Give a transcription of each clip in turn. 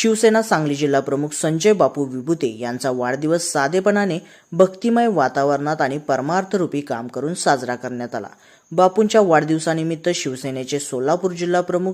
शिवसेना सांगली जिल्हा प्रमुख संजय बापू विभूते यांचा वाढदिवस साधेपणाने भक्तिमय वातावरणात आणि परमार्थरूपी काम करून साजरा करण्यात आला. बापूंच्या वाढदिवसानिमित्त शिवसेनेचे सोलापूर जिल्हा प्रमुख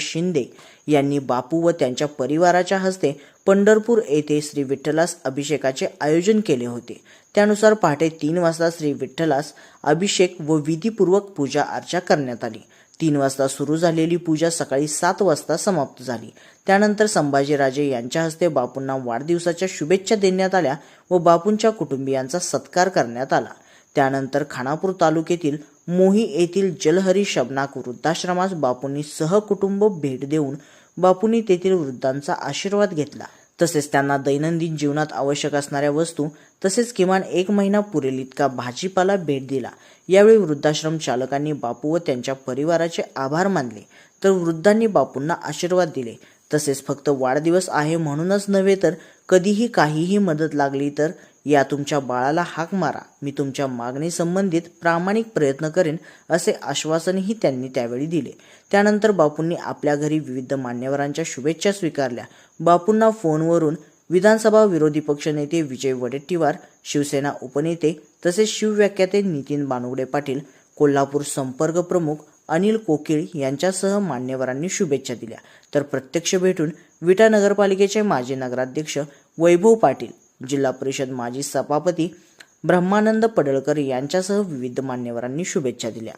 शिंदे यांनी बापू व त्यांच्या परिवाराच्या हस्ते पंढरपूर येथे श्री विठ्ठलास अभिषेकाचे आयोजन केले होते. त्यानुसार पहाटे तीन वाजता श्री विठ्ठलास अभिषेक व विधीपूर्वक पूजा अर्चा करण्यात आली. तीन वाजता सुरू झालेली पूजा सकाळी सात वाजता समाप्त झाली. त्यानंतर संभाजीराजे यांच्या हस्ते बापूंना वाढदिवसाच्या शुभेच्छा देण्यात आल्या व बापूंच्या कुटुंबियांचा सत्कार करण्यात आला. त्यानंतर खानापूर तालुक्यातील मोही येथील जलहरी शबनाक वृद्धाश्रमास बापूंनी सहकुटुंब भेट देऊन बापूंनी तेथील वृद्धांचा आशीर्वाद घेतला. तसेच त्यांना दैनंदिन जीवनात आवश्यक असणाऱ्या वस्तू तसेच किमान एक महिना पुरेल इतका भाजीपाला भेट दिला. यावेळी वृद्धाश्रम चालकांनी बापू व त्यांच्या परिवाराचे आभार मानले. तर वृद्धांनी बापूंना आशीर्वाद दिले. तसेच फक्त वाढदिवस आहे म्हणूनच नव्हे तर कधीही काहीही मदत लागली तर या तुमच्या बाळाला हाक मारा. मी तुमच्या मागणी संबंधित प्रामाणिक प्रयत्न करेन असे आश्वासनही त्यांनी त्यावेळी दिले. त्यानंतर बापूंनी आपल्या घरी विविध मान्यवरांच्या शुभेच्छा स्वीकारल्या. बापूंना फोनवरून विधानसभा विरोधी पक्षनेते विजय वडेट्टीवार शिवसेना उपनेते तसेच शिवव्याख्याते नितीन बानुगडे पाटील कोल्हापूर संपर्क प्रमुख अनिल कोकिळ यांच्यासह मान्यवरांनी शुभेच्छा दिल्या. तर प्रत्यक्ष भेटून विटा नगरपालिकेचे माजी नगराध्यक्ष वैभव पाटील जिल्हा परिषद माजी सभापती ब्रह्मानंद पडळकर यांच्यासह विविध मान्यवरांनी शुभेच्छा दिल्या.